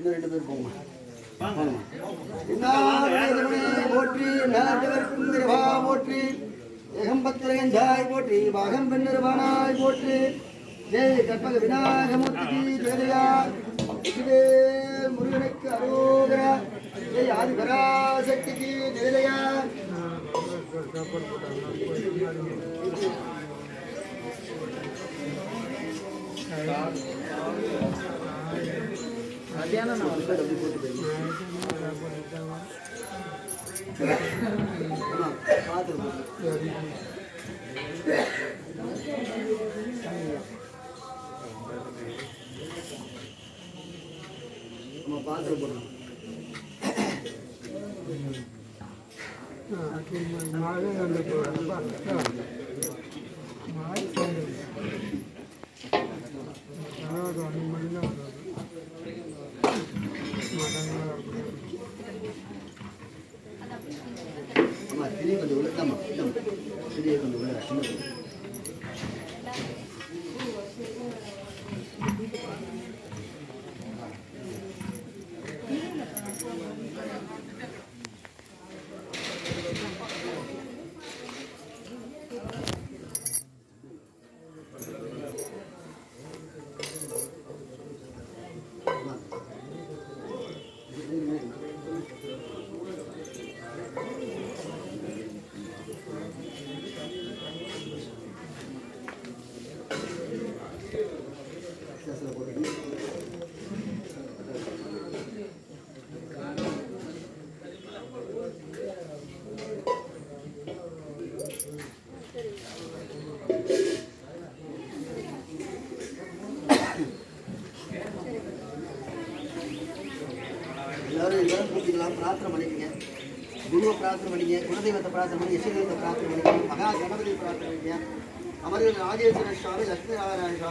இன்னும் ரெண்டு பேர் போங்க போங்கம்மா. இன்னாரே போற்றி நாட்டவர்க்கும் திருவா போற்றி ஏகம்பத்திரகஞ்சாய் போற்றி பாகம் பெண்ணிருவானாய் போற்றி ஜெய் கற்பக விநாயகமூர்த்திக்கு ஜெயதயா இதுவே முருகனுக்கு அரோகரா ஜெய் ஆதிபராசக்திக்கு ஜெயதயா அம்மா, பார்த்து போ. அம்மா, பார்த்து போடணும் அம்மா திரி கொஞ்சம் உள்ள தாம்மா திரியை கொஞ்சம் உள்ள கேஸில் போட்டுட்டு எல்லாரும் எல்லாரும் பூஜிக்கலாம் பிரார்த்தனை பண்ணிக்கங்க. குருவை பிரார்த்தனை பண்ணிங்க குலதெய்வத்தை பிரார்த்தனை பண்ணி இஷ்டதெய்வத்தை பிரார்த்தனை பண்ணிங்க மகா கணபதி பிரார்த்தனை பண்ணிங்க அமர்ந்த ராஜேஸ்வரர் சுவாமி லட்சுமி நாராயண சுவாமி